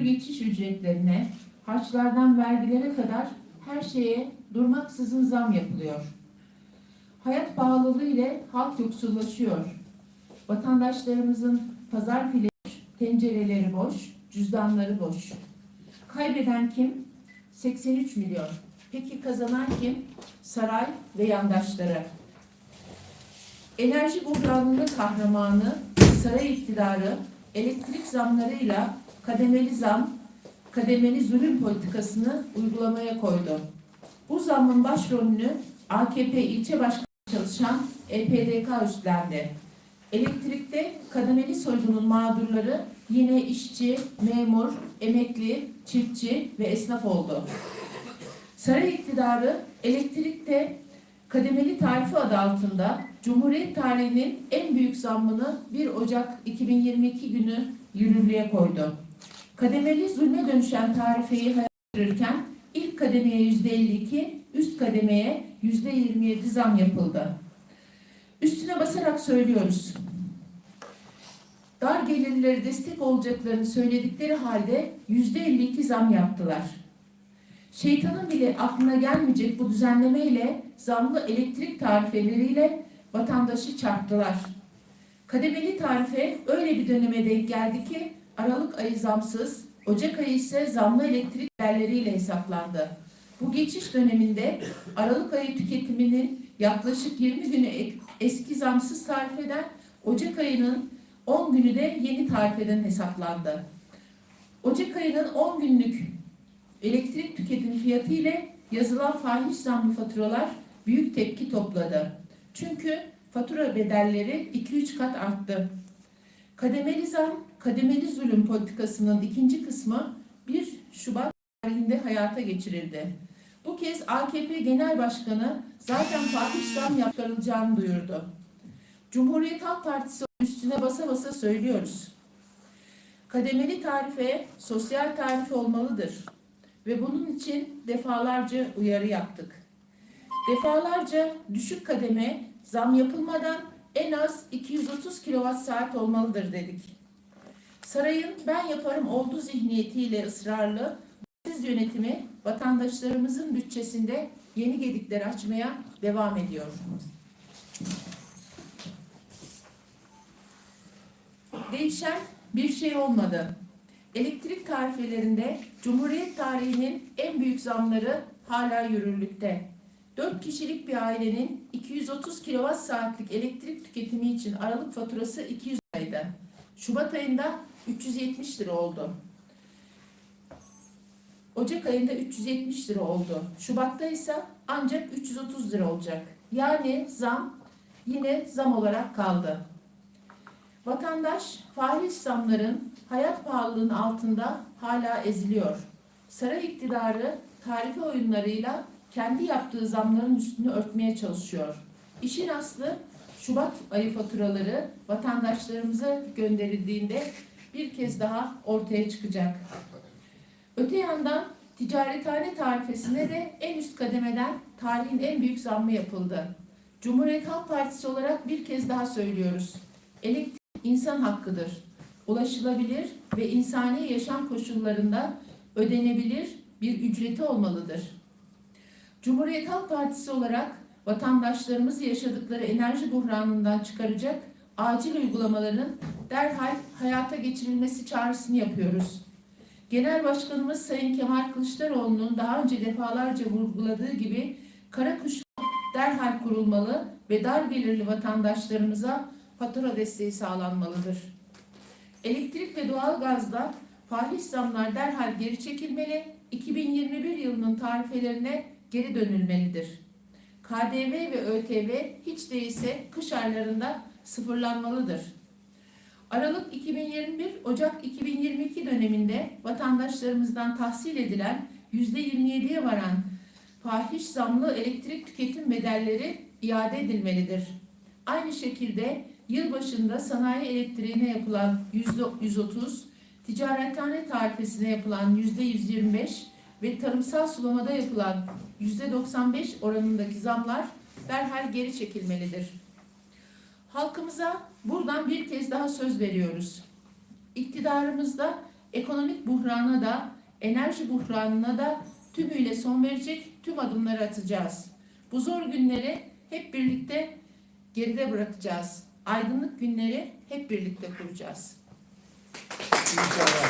geçiş ücretlerine, harçlardan vergilere kadar her şeye durmaksızın zam yapılıyor. Hayat pahalılığı ile halk yoksullaşıyor. Vatandaşlarımızın pazar fili tencereleri boş, cüzdanları boş. Kaybeden kim? 83 milyon. Peki kazanan kim? Saray ve yandaşları. Enerji buhranının kahramanı saray iktidarı elektrik zamlarıyla kademeli zam, kademeli zulüm politikasını uygulamaya koydu. Bu zammın başrolünü AKP ilçe başkanı çalışan EPDK üstlendi. Elektrikte kademeli soygunun mağdurları yine işçi, memur, emekli, çiftçi ve esnaf oldu. Saray iktidarı elektrikte kademeli tarifi adı altında Cumhuriyet tarihinin en büyük zammını 1 Ocak 2022 günü yürürlüğe koydu. Kademeli zulme dönüşen tarifeyi hayal ilk kademeye yüzde 52, üst kademeye yüzde 27 zam yapıldı. Üstüne basarak söylüyoruz. Dar gelirlere destek olacaklarını söyledikleri halde yüzde 52 zam yaptılar. Şeytanın bile aklına gelmeyecek bu düzenlemeyle zamlı elektrik tarifeleriyle vatandaşı çarptılar. Kademeli tarife öyle bir döneme denk geldi ki Aralık ayı zamsız, Ocak ayı ise zamlı elektrik değerleriyle hesaplandı. Bu geçiş döneminde Aralık ayı tüketiminin yaklaşık 20 günü eski zamsız tarifeden Ocak ayının 10 günü de yeni tarifeden hesaplandı. Ocak ayının 10 günlük elektrik tüketim fiyatı ile yazılan fahiş zamlı faturalar büyük tepki topladı. Çünkü fatura bedelleri 2-3 kat arttı. Kademeli zam, kademeli zulüm politikasının ikinci kısmı 1 Şubat tarihinde hayata geçirildi. Bu kez AKP Genel Başkanı zaten fahiş zam yaptırılacağını duyurdu. Cumhuriyet Halk Partisi üstüne basa basa söylüyoruz. Kademeli tarife sosyal tarife olmalıdır ve bunun için defalarca uyarı yaptık. Defalarca düşük kademe zam yapılmadan en az 230 kilowatt saat olmalıdır dedik. Sarayın ben yaparım oldu zihniyetiyle ısrarlı siz yönetimi vatandaşlarımızın bütçesinde yeni gedikler açmaya devam ediyor. Değişen bir şey olmadı. Elektrik tarifelerinde Cumhuriyet tarihinin en büyük zamları hala yürürlükte. 4 kişilik bir ailenin 230 kilowatt saatlik elektrik tüketimi için aralık faturası 200 liraydı. Şubat ayında 370 lira oldu. Ocak ayında 370 lira oldu. Şubat'ta ise ancak 330 lira olacak. Yani zam yine zam olarak kaldı. Vatandaş fahiş zamların hayat pahalılığının altında hala eziliyor. Saray iktidarı tarife oyunlarıyla kendi yaptığı zamların üstünü örtmeye çalışıyor. İşin aslı Şubat ayı faturaları vatandaşlarımıza gönderildiğinde bir kez daha ortaya çıkacak. Öte yandan ticarethane tarifesine de en üst kademeden tarihin en büyük zammı yapıldı. Cumhuriyet Halk Partisi olarak bir kez daha söylüyoruz. Elektrik insan hakkıdır. Ulaşılabilir ve insani yaşam koşullarında ödenebilir bir ücreti olmalıdır. Cumhuriyet Halk Partisi olarak vatandaşlarımız yaşadıkları enerji buhranından çıkaracak acil uygulamaların derhal hayata geçirilmesi çağrısını yapıyoruz. Genel Başkanımız Sayın Kemal Kılıçdaroğlu'nun daha önce defalarca vurguladığı gibi kara kuş derhal kurulmalı ve dar gelirli vatandaşlarımıza fatura desteği sağlanmalıdır. Elektrik ve doğalgazda fahiş zamlar derhal geri çekilmeli, 2021 yılının tarifelerine geri dönülmelidir. KDV ve ÖTV hiç değilse kış aylarında sıfırlanmalıdır. Aralık 2021 Ocak 2022 döneminde vatandaşlarımızdan tahsil edilen %27'ye varan fahiş zamlı elektrik tüketim bedelleri iade edilmelidir. Aynı şekilde yılbaşında sanayi elektriğine yapılan %130, ticarethane tarifesine yapılan %125 ve tarımsal sulamada yapılan %95 oranındaki zamlar derhal geri çekilmelidir. Halkımıza buradan bir kez daha söz veriyoruz. İktidarımızda ekonomik buhrana da, enerji buhranına da tümüyle son verecek tüm adımları atacağız. Bu zor günleri hep birlikte geride bırakacağız. Aydınlık günleri hep birlikte kuracağız. İnşallah.